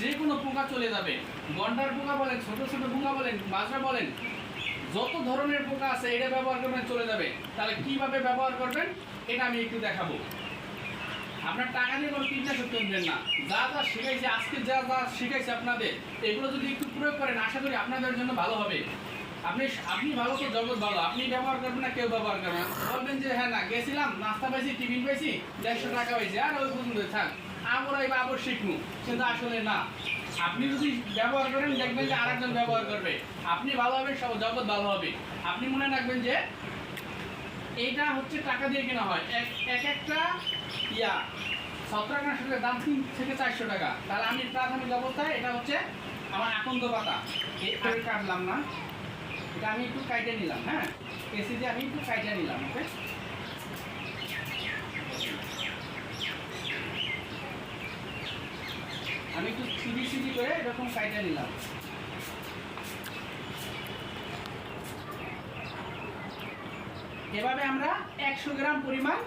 যে কোনো পোকা চলে যাবে। গন্ডার পোকা বলেন, ছোট ছোট পোকা বলেন মাজরা বলেন, যত ধরনের পোকা আছে, এটা ব্যবহার করবেন, চলে যাবে। তাহলে কীভাবে ব্যবহার করবেন, এটা আমি একটু দেখাবো। আপনার টাকা দিয়ে কোনো কীটনাশক কিনবেন না। যা যা শিখাইছে, আজকে যা যা শিখাইছে আপনাদের, এগুলো যদি একটু প্রয়োগ করেন, আশা করি আপনাদের জন্য ভালো হবে। আপনি আপনি ভালো তো, জগৎ ভালো। আপনি ব্যবহার করবেন না, কেউ ব্যবহার করবেন বলবেন যে হ্যাঁ না, গেছিলাম, নাস্তা পাইছি, টিফিন পাইছি, দেড়শো টাকা পাইছি, আর ওই পর্যন্ত, থাক। আমরা এবার আবার শিখব কিন্তু আসলে না। আপনি যদি ব্যবহার করেন, দেখবেন যে আরেকজন ব্যবহার করবে। আপনি ভালো হবে সব জগৎ ভালো হবে। আপনি মনে রাখবেন যে এইটা হচ্ছে টাকা দিয়ে কেনা হয়। এক এক একটা ইয়া, ছত্রাকনাশকের দাম তিন থেকে চারশো টাকা। তাহলে আমি প্রাথমিক অবস্থায় এটা হচ্ছে আমার আকন্দ পাতা। এই আমি কাটলাম না। এটা আমি একটু কাইটে নিলাম হ্যাঁ? এসি দিয়ে আমি একটু কাইটে নিলাম, ওকে? আমি একটু সিডি সিডি করে এরকম কাইটে নিলাম। এভাবে আমরা একশো গ্রাম পরিমাণ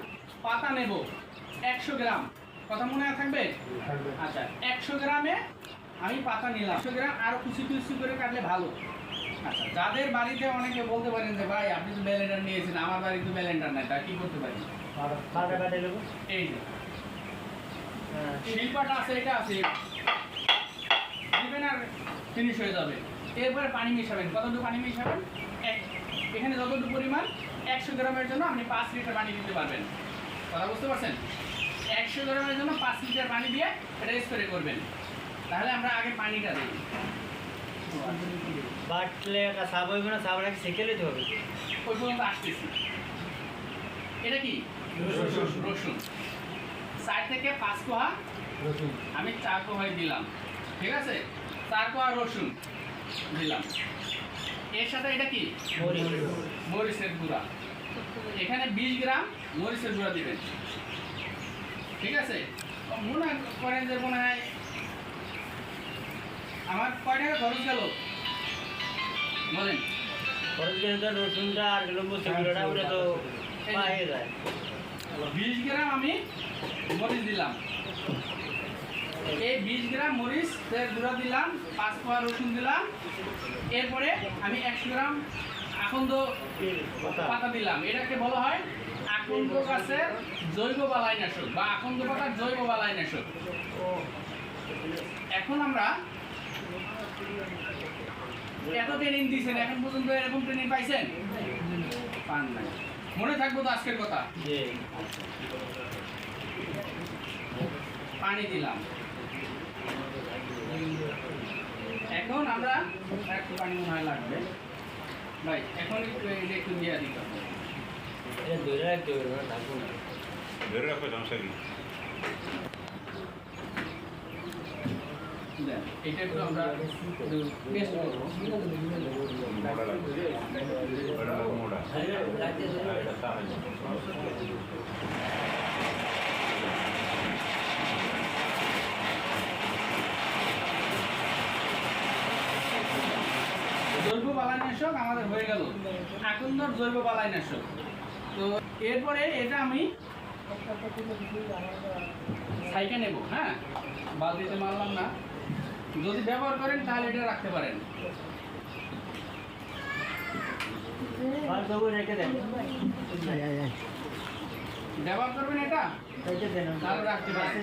পাতা নেব। একশো গ্রাম। কথা মনে থাকবে? আচ্ছা একশো গ্রামে আমি পাতা নিলাম। একশো গ্রাম আরও কুচি কুচি করে কাটলে ভালো। আচ্ছা যাদের বাড়িতে অনেকে বলতে পারেন যে ভাই আপনি তো ব্যালেন্ডার নিয়েছেন আমার বাড়িতে তো ব্যালেন্ডার নাই তা কি করতে পারি? এই যে। হ্যাঁ। শিল্পাটা আছে এটা আছে। আর ফিনিশ হয়ে যাবে। এরপরে পানি মিশাবেন। কতটুকু পানি মিশাবেন? এক। এখানে যতটুকু পরিমাণ একশো গ্রামের জন্য আপনি পাঁচ লিটার পানি দিতে পারবেন। কথা বুঝতে পারছেন? একশো গ্রামের জন্য পাঁচ লিটার পানি দিয়ে এটা স্প্রে করবেন। তাহলে আমরা আগে পানিটা দিই। বাটলে একটা সাব হইবে না সাবটাকে সেঁকে নিতে হবে। ওই পর্যন্ত আসতেছি। এটা কি? রসুন। চার থেকে পাঁচ কোয়া আমি চার কোয়াই দিলাম। ঠিক আছে? কোয়া রসুন দিলাম। এর সাথে এটা কি? মরিচ মরিচের গুঁড়া। এখানে বিশ গ্রাম মরিচের গুঁড়া দিবেন। ঠিক আছে? মনে করেন যে মনে হয় আমার কয় টাকা খরচ গেল? বলেন। খরচ গেলে তো রসুনটা আর তো পায়ে যায়। বিশ গ্রাম আমি মরিচ দিলাম। এই বিশ গ্রাম মরিচ গুঁড়া দিলাম পাঁচ কোয়া রসুন দিলাম। এরপরে আমি একশো গ্রাম আকন্দ পাতা পাতা দিলাম। এটাকে বলা হয় আকন্দ গাছের জৈব বালাইনাশক বা আকন্দ পাতার জৈব বালাইনাশক। এখন আমরা এত ট্রেনিং দিয়েছেন এখন পর্যন্ত এরকম ট্রেনিং পাইছেন? পান নাই। মনে থাকব তো আজকের কথা। পানি দিলাম। এখন আমরা একটু পানি মনে হয় লাগবে। ভাই এখন একটু এটা একটু দিয়ে দিতে হবে এটা ধরে রাখতে হবে না ধরে রাখো সমস্যা কি এটা একটু আমরা টেস্ট করব। মোটা লাগবে ওটা মোটা আর এটা তাহলে জৈব বালাইনাশক আমাদের হয়ে গেল। আকন্দর জৈব বালাইনাশক। তো এরপরে এটা আমি সাইকে নেব হ্যাঁ? বালতিতে মারলাম না। যদি ব্যবহার করেন তাহলে এটা রাখতে পারেন। রেখে দেন। ব্যবহার করবেন এটা? তাহলে রাখতে পারেন।